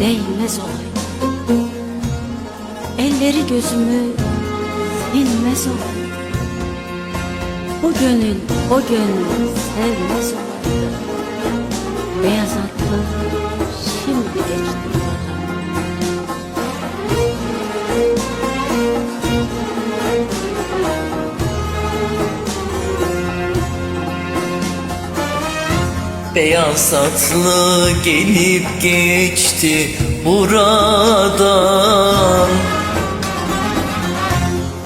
değmez olaydı Elleri gözümü silmez olaydı Bu gönül o gönlü sevmez olaydı Beyaz atlı Beyaz atlı gelip geçti buradan.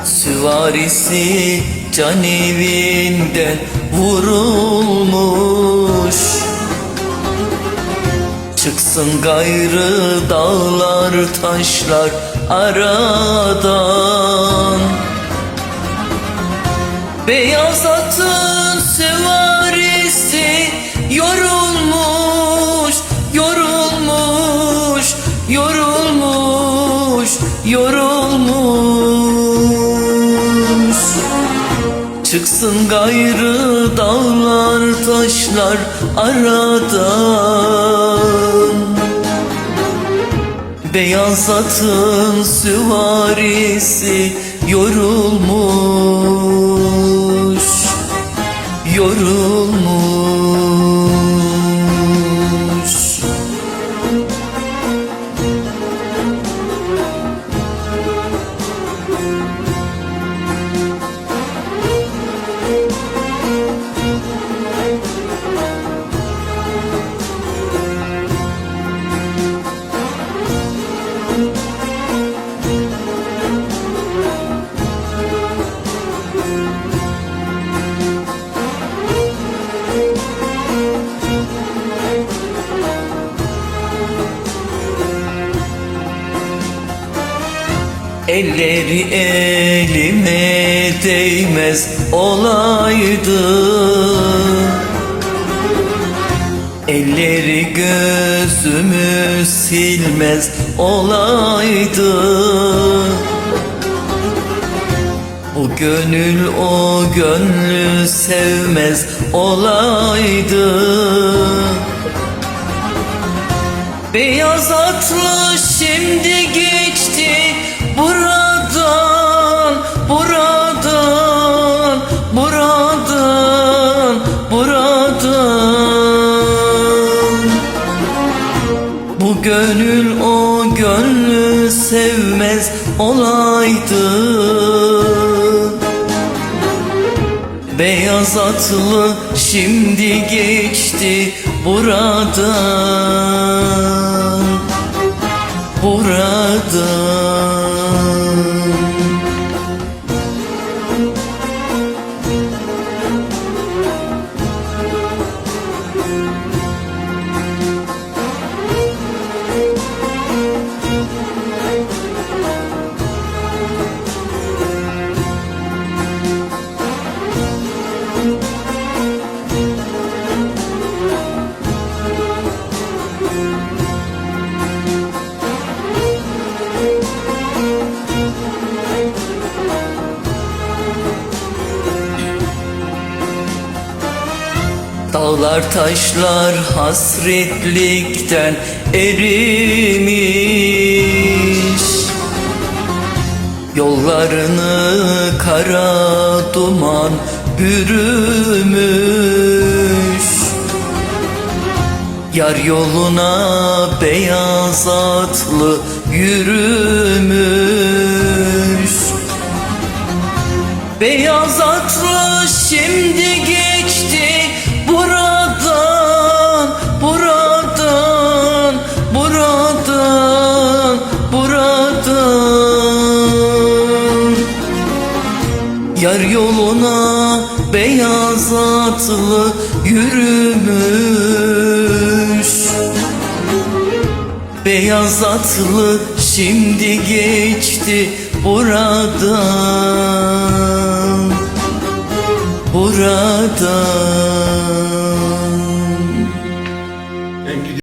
Süvarisi can evinden vurulmuş. Çıksın gayrı dağlar taşlar aradan. Beyaz atın Çıksın gayrı dağlar taşlar aradan. Beyaz atın süvarisi yorulmuş Yorulmuş Elleri elime değmez olaydı. Elleri gözümü silmez olaydı. Bu gönül o gönlü sevmez olaydı. Beyaz atlı şimdi gönül o gönlü sevmez olaydı. Beyaz atlı şimdi geçti buradan Buradan Dağlar taşlar hasretlikten erimiş. Yollarını kara duman bürümüş. Yar yoluna beyaz atlı yürümüş. Beyaz atlı şimdi beyaz atlı yürümüş. Beyaz atlı şimdi geçti buradan Buradan